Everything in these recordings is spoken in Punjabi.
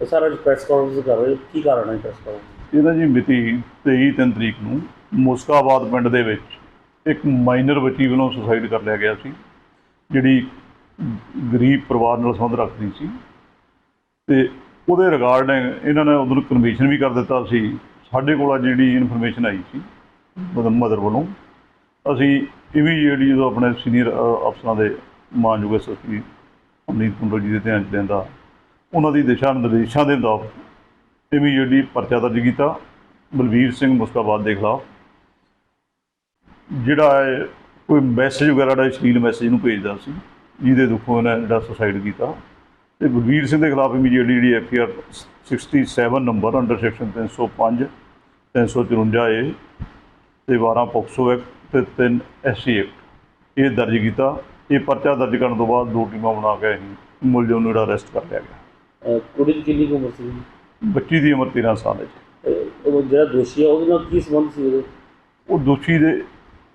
ਇਹ ਸਾਰਾ ਪ੍ਰੈਸ ਕਾਨਫਰੰਸ ਕਰ ਰਹੇ ਹੋ। ਕੀ ਕਾਰਨ ਹੈ ਪ੍ਰੈਸ ਕਾਨਫਰੰਸ ਇਹਦਾ ਜੀ ਮਿਤੀ 23 ਤਿੰਨ ਤਰੀਕ ਨੂੰ ਮੁਸਕਾਬਾਦ ਪਿੰਡ ਦੇ ਵਿੱਚ ਇੱਕ ਮਾਈਨਰ ਬੱਚੀ ਵੱਲੋਂ ਸੁਸਾਈਡ ਕਰ ਲਿਆ ਗਿਆ ਸੀ, ਜਿਹੜੀ ਗਰੀਬ ਪਰਿਵਾਰ ਨਾਲ ਸੰਬੰਧ ਰੱਖਦੀ ਸੀ ਤੇ ਉਹਦੇ ਰਿਗਾਰਡਿੰਗ ਇਹਨਾਂ ਨੇ ਉਦੋਂ ਕਨਵੀਸ਼ਨ ਵੀ ਕਰ ਦਿੱਤਾ ਸੀ ਸਾਡੇ ਕੋਲ ਅੱਜ ਜਿਹੜੀ ਇਨਫੋਰਮੇਸ਼ਨ ਆਈ ਸੀ ਮਦਰ ਮਦਰ ਵੱਲੋਂ, ਅਸੀਂ ਇਮੀਡੀਏਟਲੀ ਜਦੋਂ ਆਪਣੇ ਸੀਨੀਅਰ ਅਫਸਰਾਂ ਦੇ ਮਾਨਯੋਗ ਐਸਐਸਪੀ ਅਮਨੀਤ ਕੁੰਡਲ ਜੀ ਦੇ ਧਿਆਨ ਚ ਲੈਂਦਾ ਉਹਨਾਂ ਦੀ ਦਿਸ਼ਾ ਨਿਰਦੇਸ਼ਾਂ ਦੇ ਮੁਤਾਬਕ ਇਮੀਡੀਏਟਲੀ ਪਰਚਾ ਦਰਜ ਕੀਤਾ। ਬਲਵੀਰ ਸਿੰਘ ਮੁਸਤਾਬਾਦ ਦੇ ਖਿਲਾਫ। ਜਿਹੜਾ ਹੈ ਕੋਈ ਮੈਸੇਜ ਵਗੈਰਾ ਦਾ ਅਸ਼ਲੀਲ ਮੈਸੇਜ ਨੂੰ ਭੇਜਦਾ ਸੀ, ਜਿਹਦੇ ਦੁੱਖੋਂ ਇਹਨੇ ਜਿਹੜਾ ਸੁਸਾਈਡ ਕੀਤਾ। ਤੇ ਬਲਵੀਰ ਸਿੰਘ ਦੇ ਖਿਲਾਫ ਇਮੀਡੀਏਟਲੀ ਜਿਹੜੀ F R 67 number under section 305 354 A ਤੇ 12 ਪੋਕਸੋ ਐਕਟ ਤੇ 3 ਐਸਸੀ ਐਕਟ ਇਹ ਦਰਜ ਕੀਤਾ। ਇਹ ਪਰਚਾ ਦਰਜ ਕਰਨ ਤੋਂ ਬਾਅਦ ਦੋ ਟੀਮਾਂ ਬਣਾ ਕੇ ਅਸੀਂ ਮੁਲਜ਼ਮ ਨੂੰ ਜਿਹੜਾ ਅਰੈਸਟ ਕਰ ਲਿਆ ਗਿਆ। ਕੁੜੀ ਦੀ ਕਿੰਨੀ ਕੁ ਉਮਰ ਸੀ? ਬੱਚੀ ਦੀ ਉਮਰ 13 ਸਾਲ ਹੈ ਜੀ। ਅਹ ਉਹ ਜਿਹੜਾ ਦੋਸ਼ੀ ਹੈ ਉਹਦੇ ਨਾਲ ਕੀ ਸੰਬੰਧ ਸੀ ਉਹਦੇ? ਉਹ ਦੋਸ਼ੀ ਦੇ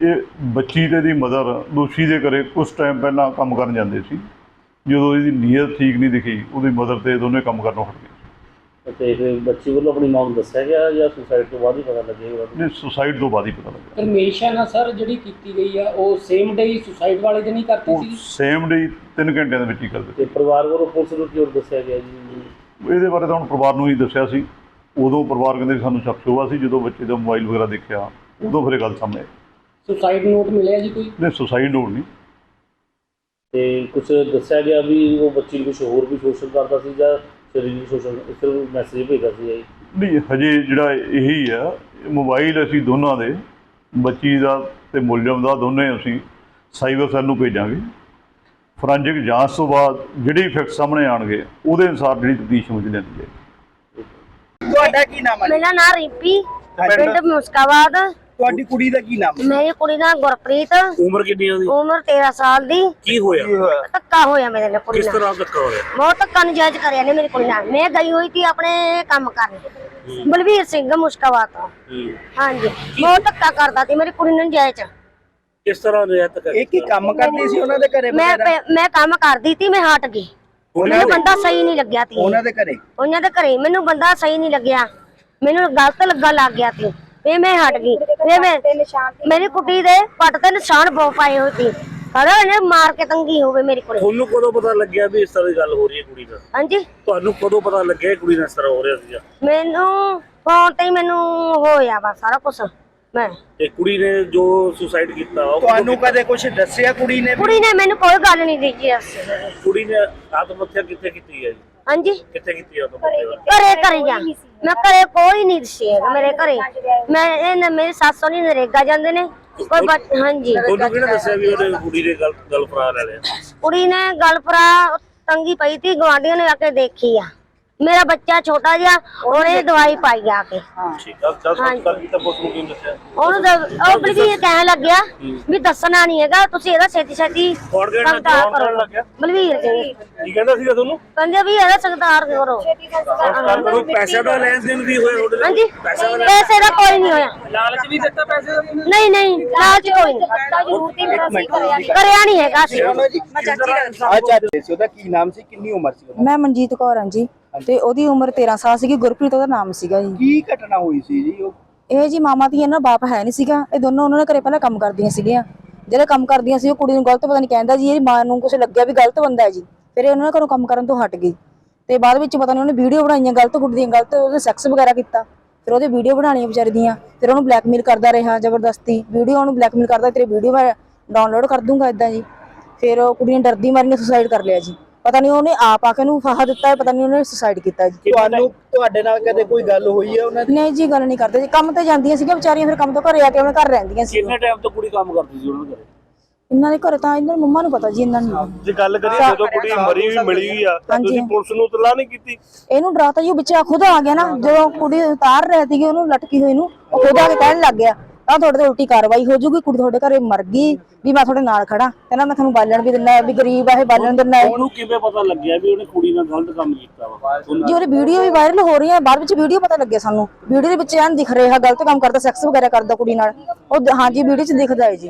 ਇਹ ਬੱਚੀ ਤੇ ਦੀ ਮਦਰ ਦੋਸ਼ੀ ਦੇ ਘਰੇ ਕੁਝ ਟਾਈਮ ਪਹਿਲਾਂ ਕੰਮ ਕਰਨ ਜਾਂਦੇ ਸੀ। ਜਦੋਂ ਇਹਦੀ ਨੀਅਤ ਠੀਕ ਨਹੀਂ ਦਿਖੀ ਉਹਦੀ ਮਦਰ ਤੇ ਦੋਨੇ ਕੰਮ ਕਰਨੋਂ ਹਟ ਗਏ। ਤੇ ਫਿਰ ਬੱਚੀ ਵੱਲੋਂ ਆਪਣੀ ਮਾਂ ਨੂੰ ਦੱਸਿਆ ਗਿਆ ਜਾਂ ਸੁਸਾਈਡ ਤੋਂ ਬਾਅਦ ਹੀ ਪਤਾ ਲੱਗੇਗਾ ਨੇ ਸੁਸਾਈਡ ਤੋਂ ਬਾਅਦ ਹੀ ਪਤਾ ਲੱਗਾ ਪਰਮੇਸ਼ਨ ਆ ਸਰ ਜਿਹੜੀ ਕੀਤੀ ਗਈ ਆ ਉਹ ਸੇਮ ਡੇ ਹੀ ਸੁਸਾਈਡ ਵਾਲੇ ਦਿਨ ਹੀ ਕਰਤੀ ਉਹ ਸੀ ਸੇਮ ਡੇ 3 ਘੰਟਿਆਂ ਦੇ ਵਿੱਚ ਹੀ ਕਰ ਦਿੱਤੇ। ਤੇ ਪਰਿਵਾਰ ਵੱਲੋਂ ਪੁਲਿਸ ਨੂੰ ਕੀ ਹੋਰ ਦੱਸਿਆ ਗਿਆ ਜੀ? ਇਹਦੇ ਬਾਰੇ ਤਾਂ ਹੁਣ ਪਰਿਵਾਰ ਨੂੰ ਹੀ ਦੱਸਿਆ ਸੀ। ਉਦੋਂ ਪਰਿਵਾਰ ਕਹਿੰਦੇ ਸਾਨੂੰ ਸ਼ੱਕ ਸ਼ੋਭਾ ਸੀ ਜਦੋਂ ਬੱਚੇ ਦਾ ਮੋਬਾਈਲ ਵਗੈਰਾ ਦੇਖਿਆ ਉਦੋਂ ਫਿਰ ਇਹ ਗੱਲ ਸਾਹਮਣੇ ਆਈ। ਸੁਸਾਈਡ ਨੋਟ ਮਿਲਿਆ ਜੀ ਕੋਈ? ਨੇ ਸੁਸਾਈਡ ਨੋਟ ਨਹੀਂ। ਤੇ ਕੁਝ ਦੱਸਿਆ ਗਿਆ ਵੀ ਉਹ ਬੱਚੀ ਨੂੰ ਕੁਝ ਹੋਰ ਵੀ ਸ਼ੋਸ਼ਣ ਕਰਦਾ ਸੀ ਜਾਂ ਸਰੀਰਕ ਸ਼ੋਸ਼ਣ ਸਿਰਫ ਮੈਸੇਜ ਭੇਜਦਾ ਸੀ ਜੀ ਨਹੀਂ ਹਜੇ ਜਿਹੜਾ ਇਹੀ ਆ ਮੋਬਾਈਲ ਅਸੀਂ ਦੋਨਾਂ ਦੇ ਬੱਚੀ ਦਾ ਤੇ ਮੁਲਜ਼ਮ ਦਾ ਦੋਨੇ ਅਸੀਂ ਸਾਈਬਰ ਸੈੱਲ ਨੂੰ ਭੇਜਾਂਗੇ। ਫੋਰੈਂਸਿਕ ਜਾਂਚ ਤੋਂ ਬਾਅਦ ਜਿਹੜੇ ਫੈਕਟ ਸਾਹਮਣੇ ਆਣਗੇ ਉਹਦੇ ਅਨੁਸਾਰ ਜਿਹੜੀ ਤਫਤੀਸ਼ ਸਮਝ ਲੈਂਦੀ ਜਾਏਗੀ ਤੁਹਾਡਾ ਕੀ ਨਾਮ ਹੈ ਮੇਰਾ ਨਾਮ ਰਿੰਪੀ ਪਿੰਡ ਮੁਸਕਾਬਾਦ। ਤੁਹਾਡੀ ਕੁੜੀ ਦਾ ਕੀ ਨਾਮ ਹੈ? ਮੇਰੀ ਕੁੜੀ ਦਾ ਗੁਰਪ੍ਰੀਤ। ਉਮਰ ਕਿੰਨੀ ਹੈ ਉਹਦੀ? ਉਮਰ 13 ਸਾਲ ਦੀ। ਕੀ ਹੋਇਆ? ਧੱਕਾ ਹੋਇਆ ਮੇਰੇ ਨਾਲ ਕੁੜੀ ਕਿਸ ਨਾਲ। ਤਰ੍ਹਾਂ ਧੱਕਾ ਹੋਇਆ? ਬਹੁਤ ਧੱਕਾ ਨਜਾਇਜ਼ ਕਰਿਆ ਨੇ ਮੇਰੀ ਕੁੜੀ ਨਾਲ। ਮੈਂ ਗਈ ਹੋਈ ਸੀ ਆਪਣੇ ਕੰਮ ਕਰਨ। ਬਲਵੀਰ ਸਿੰਘ ਮੁਸਕਾਬਾਦ ਤੋਂ। ਹਾਂਜੀ। ਬਹੁਤ ਧੱਕਾ ਕਰਦਾ ਸੀ ਮੇਰੀ ਕੁੜੀ ਨੂੰ ਨਜਾਇਜ਼। ਕਿਸ ਤਰ੍ਹਾਂ ਰਿਆਇਤ ਕਰ ਇਹ ਕੀ ਕੰਮ ਕਰਦੀ ਸੀ ਉਹਨਾਂ ਦੇ ਘਰੇ ਮੈਂ ਮੈਂ ਕੰਮ ਕਰਦੀ ਸੀ ਮੈਂ ਹਟ ਗਈ। ਮੈਨੂੰ ਬੰਦਾ ਸਹੀ ਨਹੀਂ ਲੱਗਿਆ ਤੀ ਉਹਨਾਂ ਦੇ ਘਰੇ? ਉਹਨਾਂ ਦੇ ਘਰੇ। ਮੈਨੂੰ ਬੰਦਾ ਸਹੀ ਨਹੀਂ ਲੱਗਿਆ। ਮੈਨੂੰ ਗਲਤ ਲੱਗਾ ਲੱਗ ਗਿਆ ਸੀ। ਫੇ ਮੈਂ ਹਟ ਗਈ। ਫੇ ਮੈਂ ਮੇਰੀ ਕੁੜੀ ਦੇ ਪੱਟ ਤੇ ਨਿਸ਼ਾਨ ਬਹੁਤ ਪਾਏ ਹੋਏ ਸੀ। ਕਹਦਾ ਇਹਨੇ ਮਾਰ ਕੇ ਤੰਗੀ ਹੋਵੇ ਮੇਰੀ ਕੁੜੀ। ਤੁਹਾਨੂੰ ਕਦੋਂ ਪਤਾ ਲੱਗਿਆ ਵੀ ਇਸ ਤਰ੍ਹਾਂ ਦੀ ਗੱਲ ਹੋ ਰਹੀ ਹੈ ਕੁੜੀ ਨਾਲ? ਹਾਂਜੀ। ਤੁਹਾਨੂੰ ਕਦੋਂ ਪਤਾ ਲੱਗਿਆ ਇਹ ਕੁੜੀ ਨਾਲ ਇਸ ਤਰ੍ਹਾਂ ਹੋ ਰਿਹਾ ਸੀਗਾ? ਮੈਨੂੰ ਫੋਨ ਤੇ ਹੀ ਮੈਨੂੰ ਹੋਇਆ ਵਾ ਸਾਰਾ ਕੁਝ ਮੈਂ ਤੇ ਕੁੜੀ ਨੇ ਜੋ ਸੁਸਾਈਡ ਕੀਤਾ ਉਹ ਕਦੋਂ ਤੁਹਾਨੂੰ ਕੀਤਾ? ਕਦੇ ਕੁਝ ਦੱਸਿਆ ਕੁੜੀ ਨੇ ਵੀ? ਕੁੜੀ ਨੇ ਮੈਨੂੰ ਕੋਈ ਗੱਲ ਨਹੀਂ ਦਿੱਤੀ। ਦੱਸ ਕੁੜੀ ਨੇ ਆਤਮ ਹੱਤਿਆ ਕਿੱਥੇ ਕੀਤੀ ਹੈ ਜੀ? ਹਾਂਜੀ। ਕਿੱਥੇ ਕੀਤੀ ਆਤਮ ਹੱਤਿਆ ਘਰੇ ਕਰੀ ਜਾ। ਮੈਂ ਘਰੇ ਕੋਈ ਨਹੀਂ ਦੱਸਿਆ ਮੇਰੇ ਘਰੇ। ਮੈਂ ਇਹ ਮੇਰੀ ਸੱਸ ਸੋਨੀ ਨਰੇਗਾ ਜਾਂਦੇ ਨੇ। ਕੋਈ ਬੱਚ- ਹਾਂਜੀ। ਤੁਹਾਨੂੰ ਕਿਹਨੇ ਦੱਸਿਆ ਵੀ ਉਹਨੇ ਕੁੜੀ ਦੇ ਗਲ ਗਲ ਫਰਾ ਲੈ ਲਿਆ ਕੁੜੀ ਨੇ ਗਲਪਰਾ ਤੰਗੀ ਪਈ ਤੀ ਗਵਾਂਢੀਆਂ ਨੇ ਆ ਕੇ ਦੇਖੀ ਆ। ਮੇਰਾ ਬੱਚਾ ਛੋਟਾ ਜਿਹਾ ਉਹਨੇ ਦਵਾਈ ਪਾਈ ਆ ਕੇ। ਠੀਕ ਆ ਜਦ ਸੰਸਕਾਰ ਕੀਤਾ ਪੁਲਿਸ ਨੂੰ ਕਿਉਂ ਦੱਸਿਆ? ਉਹਨੂੰ ਦ- ਉਹ ਬਲਵੀਰ ਇਹ ਕਹਿਣ ਲੱਗਿਆ ਵੀ ਦੱਸਣਾ ਨਹੀਂ ਹੈਗਾ ਤੁਸੀਂ ਇਹਦਾ ਛੇਤੀ ਛੇਤੀ? ਸੰਸਕਾਰ ਲੱਗਿਆ? ਬਲਵੀਰ ਜੀ। ਕੀ ਕਹਿੰਦਾ ਸੀਗਾ ਤੁਹਾਨੂੰ? ਕਹਿੰਦੇ ਵੀ ਇਹਦਾ ਸੰਸਕਾਰ ਕਰੋ। ਕੋਈ ਪੈਸੇ ਦਾ ਲੈਣ ਦੇਣ ਵੀ ਹੋਇਆ ਤੁਹਾਡੇ ਨਾਲ? ਹਾਂਜੀ ਪੈਸੇ ਦਾ ਦਾ ਕੋਈ ਨਹੀਂ ਹੋਇਆ। ਲਾਲਚ ਵੀ ਦਿੱਤਾ ਪੈਸੇ ਦਾ ਵੀ ਨਹੀਂ ਨਹੀਂ ਲਾਲਚ ਕੋਈ ਨਹੀਂ ਕਰਿਆ ਨਹੀਂ ਹੈਗਾ ਸੀ। ਅੱਛਾ ਸੀ ਉਹਦਾ ਕੀ ਨਾਮ ਸੀ? ਕਿੰਨੀ ਉਮਰ ਸੀ ਉਹਦਾ? ਮੈਂ ਮਨਜੀਤ ਕੌਰ ਹਾਂ ਜੀ। ਤੇ ਉਹਦੀ ਉਮਰ 13 ਸਾਲ ਸੀਗੀ ਗੁਰਪ੍ਰੀਤ ਉਹਦਾ ਨਾਮ ਸੀਗਾ ਜੀ। ਕੀ ਘਟਨਾ ਹੋਈ ਸੀ ਜੀ ਉਹ? ਇਹ ਜੀ ਮਾਮਾ ਧੀਆਂ ਨਾ ਬਾਪ ਹੈ ਨਹੀਂ ਸੀਗਾ ਇਹ ਦੋਨੋਂ ਉਹਨਾਂ ਦੇ ਘਰੇ ਪਹਿਲਾਂ ਕੰਮ ਕਰਦੀਆਂ ਸੀਗੀਆਂ। ਜਿਹੜੇ ਕੰਮ ਕਰਦੀਆਂ ਸੀ ਉਹ ਕੁੜੀ ਨੂੰ ਗਲਤ ਪਤਾ ਨਹੀਂ ਕਹਿੰਦਾ ਜੀ ਇਹਦੀ ਮਾਂ ਨੂੰ ਕੁਝ ਲੱਗਿਆ ਵੀ ਗਲਤ ਬੰਦਾ ਹੈ ਜੀ। ਫਿਰ ਇਹ ਉਹਨਾਂ ਘਰੋਂ ਕੰਮ ਕਰਨ ਤੋਂ ਹਟ ਗਈ। ਤੇ ਬਾਅਦ ਵਿੱਚ ਪਤਾ ਨਹੀਂ ਉਹਨੇ ਵੀਡੀਓ ਬਣਾਈਆਂ ਗਲਤ ਕੁੜੀ ਦੀਆਂ ਗਲਤ ਉਹਦੇ ਸੈਕਸ ਵਗੈਰਾ ਕੀਤਾ। ਫਿਰ ਉਹਦੇ ਵੀਡੀਓ ਬਣਾਉਣੀਆਂ ਵਿਚਾਰੀ ਦੀਆਂ ਫਿਰ ਉਹਨੂੰ ਬਲੈਕਮੇਲ ਕਰਦਾ ਰਿਹਾ ਜ਼ਬਰਦਸਤੀ। ਵੀਡੀਓ ਉਹਨੂੰ ਬਲੈਕਮੇਲ ਕਰਦਾ ਤੇਰੀ ਵੀਡੀਓ ਮੈਂ ਡਾਊਨਲੋਡ ਕਰ ਦੂੰਗਾ ਇਦਾਂ ਜੀ। ਫਿਰ ਉਹ ਕੁੜੀ ਨੇ ਡਰਦੀ ਮਾਰੀ ਨੇ ਸੁਸਾਈਡ ਕਰ ਲਿਆ ਜੀ। ਪਤਾ ਨਹੀਂ ਉਹਨੇ ਆਪ ਆ ਕੇ ਉਹਨੂੰ ਫਾਹਾ ਦਿੱਤਾ ਹੈ ਪਤਾ ਨਹੀਂ ਉਹਨੇ ਸੁਸਾਈਡ ਕੀਤਾ ਜੀ। ਤੁਹਾਨੂੰ ਤੁਹਾਡੇ ਨਾਲ ਕਦੇ ਕੋਈ ਗੱਲ ਹੋਈ ਹੈ ਉਹਨਾਂ ਦੀ? ਨਹੀਂ ਜੀ ਗੱਲ ਨਹੀਂ ਕਰਦੇ ਜੀ। ਕੰਮ ਤੇ ਜਾਂਦੀਆਂ ਸੀਗੀਆਂ ਵਿਚਾਰੀਆਂ ਫਿਰ ਕੰਮ ਤੋਂ ਘਰੇ ਆ ਕੇ ਆਪਣੇ ਘਰ ਰਹਿੰਦੀਆਂ ਸੀ ਕਿੰਨੇ ਟਾਈਮ ਤੋਂ ਕੁੜੀ ਕੰਮ ਕਰਦੀ ਸੀ ਉਹਨਾਂ ਦੇ ਘਰੇ? ਇਹਨਾਂ ਦੇ ਘਰੇ ਤਾਂ ਇਹਨਾਂ ਦੀ ਮੰਮਾ ਨੂੰ ਪਤਾ ਜੀ ਇਹਨਾਂ ਨੂੰ। ਜੇ ਗੱਲ ਕਰੀਏ ਜਦੋਂ ਕੁੜੀ ਮਰੀ ਵੀ ਮਿਲੀ ਹੋਈ ਆ। ਤੁਸੀਂ ਪੁਲਿਸ ਨੂੰ ਤਲਾ ਨਹੀਂ ਕੀਤੀ? ਇਹਨੂੰ ਡਰਾਤਾ ਜੀ ਉਹ ਬੱਚਾ ਖੁਦ ਆ ਗਿਆ ਨਾ ਜਦੋਂ ਕੁੜੀ ਉਤਾਰ ਰਹੀ ਸੀਗੀ ਉਹਨੂੰ ਲਟਕੀ ਹੋਈ ਨੂੰ ਉਹ ਖੁਦ ਆ ਕੇ ਕਹਿਣ ਲੱਗ ਗਿਆ। ਤਾਂ ਤੁਹਾਡੇ ਤੇ ਉਲਟੀ ਕਾਰਵਾਈ ਹੋ ਜਾਊਗੀ ਕੁੜੀ ਤੁਹਾਡੇ ਘਰੇ ਮਰ ਗਈ ਵੀ ਮੈਂ ਤੁਹਾਡੇ ਨਾਲ ਖੜਾ ਕਹਿੰਦਾ ਮੈਂ ਤੁਹਾਨੂੰ ਬਾਲਣ ਵੀ ਦਿੰਦਾ ਵੀ ਗਰੀਬ ਆ ਇਹ ਬਾਲਣ ਦਿੰਦਾ ਹੈ। ਉਹਨੂੰ ਕਿਵੇਂ ਪਤਾ ਲੱਗਿਆ ਵੀ ਉਹਨੇ ਕੁੜੀ ਨਾਲ ਗਲਤ ਕੰਮ ਕੀਤਾ ਵਾ? ਜੀ ਉਹਦੀ ਵੀਡੀਓ ਵੀ ਵਾਇਰਲ ਹੋ ਰਹੀ ਹੈ ਬਾਅਦ ਵਿੱਚ ਵੀਡੀਓ ਪਤਾ ਲੱਗਿਆ ਸਾਨੂੰ। ਵੀਡੀਓ ਦੇ ਵਿੱਚ ਐਨ ਦਿਖ ਰਿਹਾ ਗਲਤ ਕੰਮ ਕਰਦਾ ਸੈਕਸ ਵਗੈਰਾ ਕਰਦਾ ਕੁੜੀ ਨਾਲ। ਉਹ ਦ- ਹਾਂਜੀ ਵੀਡੀਓ 'ਚ ਦਿਖਦਾ ਹੈ ਜੀ।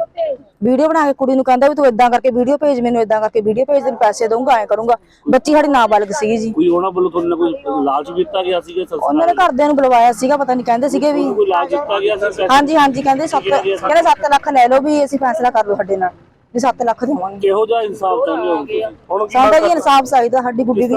ਵੀਡੀਓ ਬਣਾ ਕੇ ਕੁੜੀ ਨੂੰ ਕਹਿੰਦਾ ਵੀ ਤੂੰ ਇਦਾਂ ਕਰਕੇ ਵੀਡੀਓ ਭੇਜ ਮੈਨੂੰ ਇਦਾਂ ਕਰਕੇ ਵੀਡੀਓ ਭੇਜ ਤੈਨੂੰ ਪੈਸੇ ਦਊਂਗਾ ਐਂ ਕਰੂੰਗਾ। ਬੱਚੀ ਸਾਡੀ ਨਾਬਾਲਗ ਸੀਗੀ ਜੀ। ਕੋਈ ਉਹਨਾਂ ਵੱਲੋਂ ਤੁਹਾਨੂੰ ਕੋਈ ਲਾਲਚ ਦਿੱਤਾ ਗਿਆ ਸੀਗਾ ਉਹਨਾਂ ਨੇ ਘਰਦਿਆਂ ਨੂੰ ਬੁਲਵਾਇਆ ਸੀਗਾ ਪਤਾ ਨਹੀਂ ਕਹਿੰਦੇ ਸੀਗੇ ਵੀ। ਕੋਈ ਲਾਲਚ ਦਿੱਤਾ ਗਿਆ ਸੀ ਹਾਂਜੀ ਹਾਂਜੀ ਕਹਿੰਦੇ 7 ਕਹਿੰਦੇ 7 ਲੱਖ ਲੈ ਲਓ ਵੀ ਅਸੀਂ ਫੈਸਲਾ ਕਰ ਲਓ ਸਾਡੇ ਨਾਲ ਵੀ 7 ਲੱਖ ਦੇਵਾਂਗੇ ਕਿਹੋ ਜਿਹਾ ਇਨਸਾਫ ਚਾਹੁੰਦੇ ਹੋ? ਹੁਣ ਕੀ ਸਾਡਾ ਜੀ ਇਨਸਾਫ ਚਾਹੀਦਾ ਸਾਡੀ ਗੁੱਡੀ ਦੀ